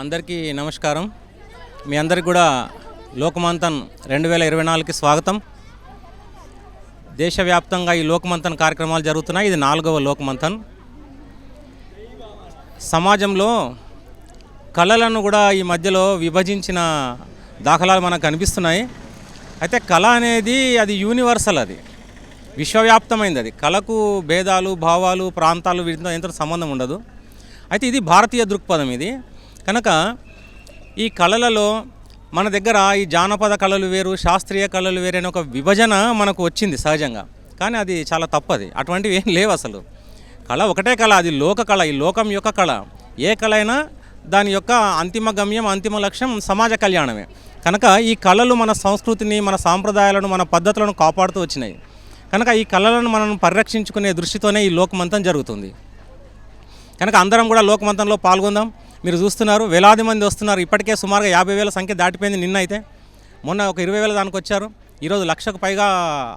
అందరికీ నమస్కారం. మీ అందరికి కూడా లోకమంతన్ రెండు వేల ఇరవై నాలుగుకి స్వాగతం. దేశవ్యాప్తంగా ఈ లోకమంతన్ కార్యక్రమాలు జరుగుతున్నాయి. ఇది నాలుగవ లోకమంతన్. సమాజంలో కళలను కూడా ఈ మధ్యలో విభజించిన దాఖలాలు మనకు కనిపిస్తున్నాయి. అయితే కళ అనేది అది యూనివర్సల్ అది. విశ్వవ్యాప్తమైంది అది. కళకు భేదాలు భావాలు ప్రాంతాలు వీటితో ఎంత సంబంధం ఉండదు. అయితే ఇది భారతీయ దృక్పథం ఇది. కనుక ఈ కళలలో మన దగ్గర ఈ జానపద కళలు వేరు శాస్త్రీయ కళలు వేరు అనే ఒక విభజన మనకు వచ్చింది సహజంగా. కానీ అది చాలా తప్పది. అటువంటివి ఏం లేవు అసలు. కళ ఒకటే కళ అది లోక కళ. ఈ లోకం యొక్క కళ. ఏ కళ అయినా దాని యొక్క అంతిమ గమ్యం అంతిమ లక్ష్యం సమాజ కళ్యాణమే. కనుక ఈ కళలు మన సంస్కృతిని మన సాంప్రదాయాలను మన పద్ధతులను కాపాడుతూ వచ్చినాయి. కనుక ఈ కళలను మనం పరిరక్షించుకునే దృష్టితోనే ఈ లోకమంతం జరుగుతుంది. కనుక అందరం కూడా లోకమంతంలో పాల్గొందాం. మీరు చూస్తున్నారు వేలాది మంది వస్తున్నారు. ఇప్పటికే సుమారుగా యాభై వేల సంఖ్య దాటిపోయింది నిన్న అయితే. మొన్న ఒక ఇరవై వేల దానికి వచ్చారు. ఈరోజు లక్షకు పైగా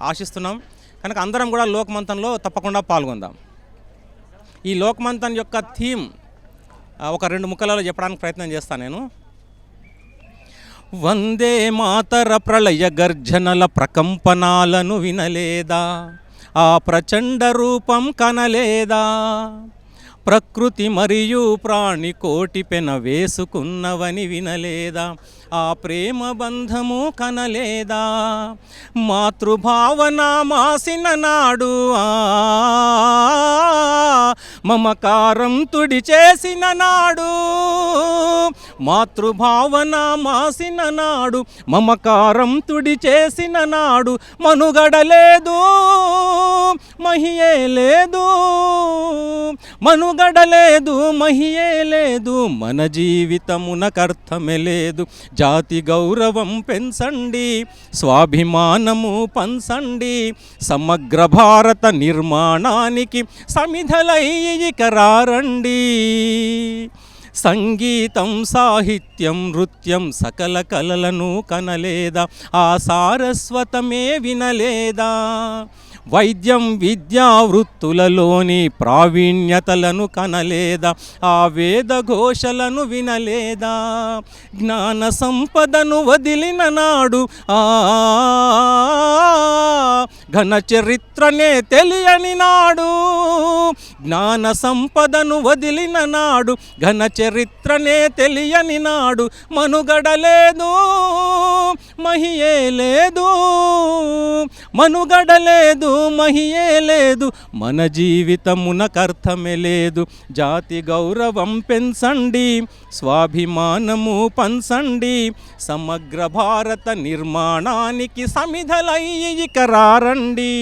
ఆశిస్తున్నాం. కనుక అందరం కూడా లోకమంతంలో తప్పకుండా పాల్గొందాం. ఈ లోకమంతన్ యొక్క థీమ్ ఒక రెండు ముక్కలలో చెప్పడానికి ప్రయత్నం చేస్తాను నేను. వందే మాతర ప్రళయ గర్జనల ప్రకంపనాలను వినలేదా? ఆ ప్రచండ రూపం కనలేదా? ప్రకృతి మరియు ప్రాణి కోటి పెన వేసుకున్నవని వినలేదా? ఆ ప్రేమ బంధము కనలేదా? మాతృభావన మాసిన నాడు మమకారం తుడి చేసిన నాడు మాతృభావన మాసిన నాడు మమకారం తుడి చేసిన నాడు మనుగడలేదు మహియే లేదు. మనుగడలేదు మహియే లేదు మన జీవితమునకర్థమే లేదు. జాతి గౌరవం పెంచండి స్వాభిమానము పంచండి సమగ్ర భారత నిర్మాణానికి సమిధలై సంగీతం సాహిత్యం నృత్యం సకల కలలను కనలేదా ఆ సారస్వతమే వినలేదా? వైద్యం విద్యా వృత్తులలోని ప్రావీణ్యతలను కనలేదా? ఆ వేద ఘోషలను వినలేదా? జ్ఞాన సంపదను వదిలిన నాడు ఆ ఘన చరిత్రనే తెలియని నాడు. జ్ఞాన సంపదను వదిలిన నాడు ఘన చరిత్రనే తెలియని నాడు. మనుగడలేదు మహియే లేదు మనుగడలేదు మహియే లేదు. మన జీవితమునకర్థమే లేదు. జాతి గౌరవం పెంచండి. స్వాభిమానము పంచండి. సమగ్ర భారత నిర్మాణానికి సమిధలై రారండి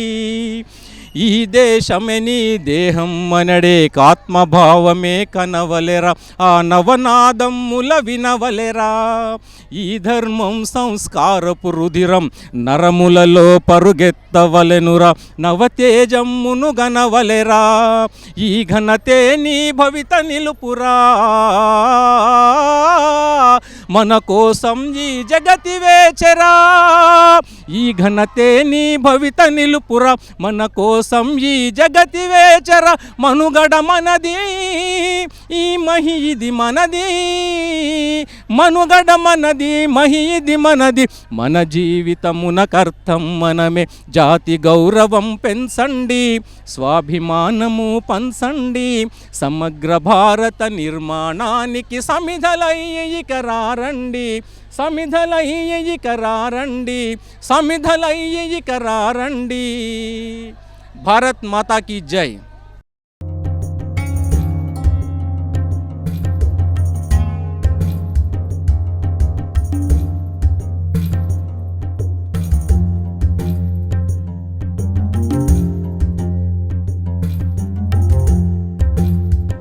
ఈ దేశమే నీ దేహం మనడే కాత్మభావమే కనవలెరా. ఆ నవనాదమ్ముల వినవలెరా. ఈ ధర్మం సంస్కారపు రుధిరం నరములలో పరుగెత్తవలెనురా. నవతేజమ్మును గనవలెరా. ఈ ఘనతే నీ భవిత నిలుపురా. మన కోసం ఈ జగతి వేచరా. ఈ ఘనతే నీ భవిత నిలుపురా. మన కోసం ఈ జగతి వేచర. మనుగడ మనది ఈ మహి ఇది మనది. మనుగడ మనది మహీది మనది. మన జీవితమున కర్తం మనమే. జాతి గౌరవం పెంచండి స్వాభిమానము పంచండి. సమగ్ర భారత నిర్మాణానికి సమిధలయ్యక ఇక రారండి. సమిధలై ఇక రారండి. సమిధలై రారండి. భారత్ మాతా की జై.